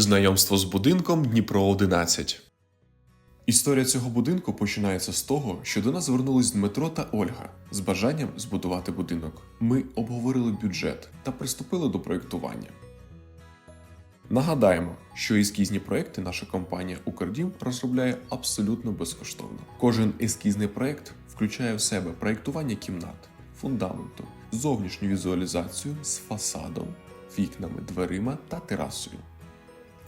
Знайомство з будинком Дніпро 11. Історія цього будинку починається з того, що до нас звернулись Дмитро та Ольга з бажанням збудувати будинок. Ми обговорили бюджет та приступили до проєктування. Нагадаємо, що ескізні проекти наша компанія Укрдім розробляє абсолютно безкоштовно. Кожен ескізний проект включає в себе проєктування кімнат, фундаменту, зовнішню візуалізацію з фасадом, вікнами, дверима та терасою.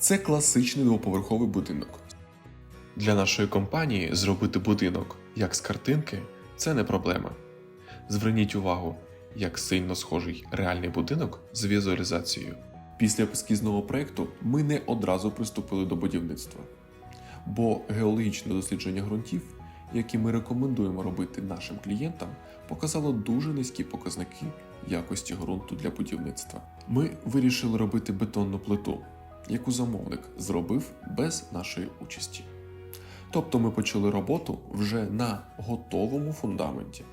Це класичний двоповерховий будинок. Для нашої компанії зробити будинок як з картинки це не проблема. Зверніть увагу, як сильно схожий реальний будинок з візуалізацією. Після ескізного проєкту ми не одразу приступили до будівництва, бо геологічне дослідження ґрунтів, які ми рекомендуємо робити нашим клієнтам, показало дуже низькі показники якості ґрунту для будівництва. Ми вирішили робити бетонну плиту, яку замовник зробив без нашої участі. Тобто ми почали роботу вже на готовому фундаменті.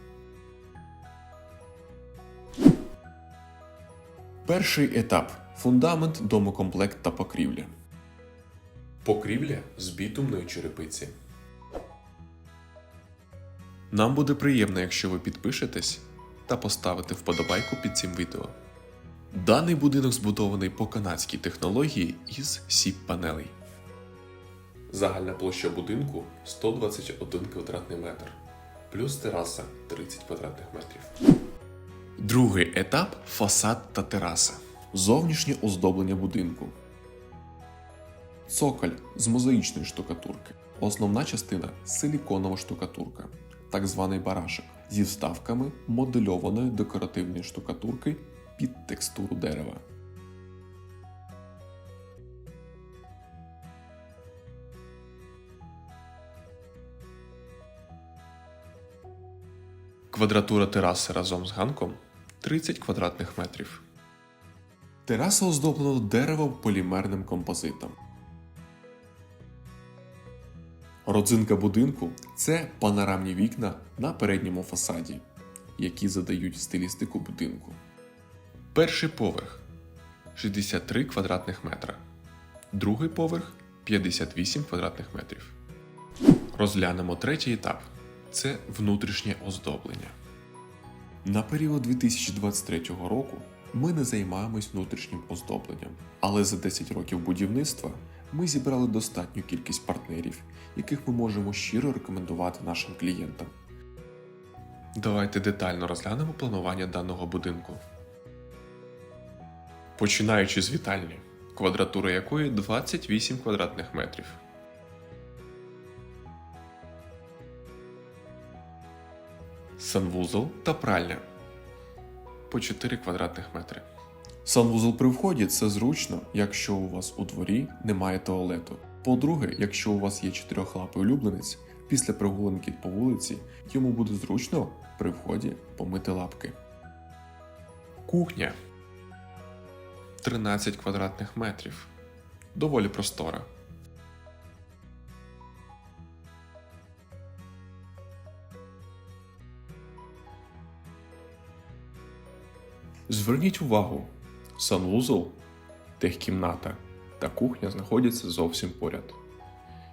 Перший етап фундамент, домокомплект та покрівля. Покрівля з бітумної черепиці. Нам буде приємно, якщо ви підпишетесь та поставите вподобайку під цим відео. Даний будинок збудований по канадській технології із сіп-панелей. Загальна площа будинку 121 квадратний метр, плюс тераса 30 квадратних метрів. Другий етап фасад та тераса. Зовнішнє оздоблення будинку. Цоколь з мозаїчної штукатурки. Основна частина силіконова штукатурка, так званий барашек, зі вставками модельованої декоративної штукатурки під текстуру дерева. Квадратура тераси разом з ганком 30 квадратних метрів. Тераса оздоблена деревом полімерним композитом. Родзинка будинку це панорамні вікна на передньому фасаді, які задають стилістику будинку. Перший поверх 63 квадратних метра. Другий поверх 58 квадратних метрів. Розглянемо третій етап це внутрішнє оздоблення. На період 2023 року ми не займаємось внутрішнім оздобленням, але за 10 років будівництва ми зібрали достатню кількість партнерів, яких ми можемо щиро рекомендувати нашим клієнтам. Давайте детально розглянемо планування даного будинку. Починаючи з вітальні, квадратура якої 28 квадратних метрів. санвузол та пральня по 4 квадратних метри. Санвузол при вході це зручно, якщо у вас у дворі немає туалету. По-друге, якщо у вас є чотирьохлапий улюбленець, після прогулянки по вулиці йому буде зручно при вході помити лапки. Кухня 13 квадратних метрів. Доволі простора. Зверніть увагу, санвузол, техкімната та кухня знаходяться зовсім поряд.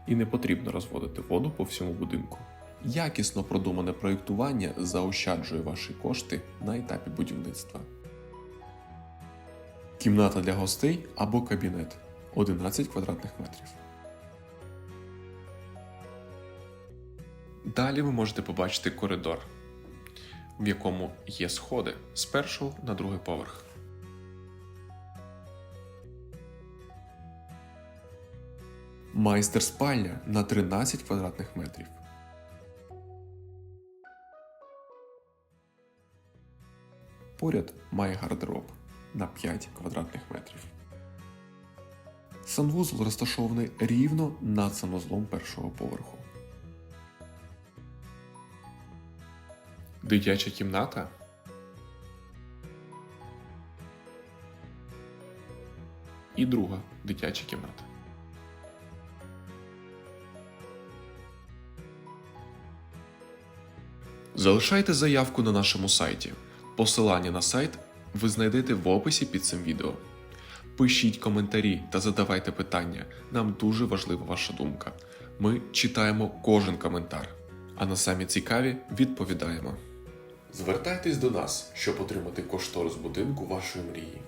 І не потрібно розводити воду по всьому будинку. Якісно продумане проєктування заощаджує ваші кошти на етапі будівництва. Кімната для гостей або кабінет 11 квадратних метрів. Далі ви можете побачити коридор, в якому є сходи з першого на другий поверх. Майстер спальня на 13 квадратних метрів. Поряд має гардероб на 5 квадратних метрів. Санвузол розташований рівно над санвузлом першого поверху. Дитяча кімната. І друга дитяча кімната. Залишайте заявку на нашому сайті. Посилання на сайт ви знайдете в описі під цим відео. Пишіть коментарі та задавайте питання. Нам дуже важлива ваша думка. Ми читаємо кожен коментар, а на самі цікаві відповідаємо. Звертайтесь до нас, щоб отримати кошторис будинку вашої мрії.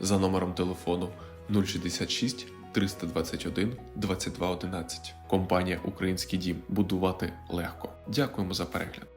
За номером телефону 066 321 2211. Компанія Український дім. Будувати легко. Дякуємо за перегляд.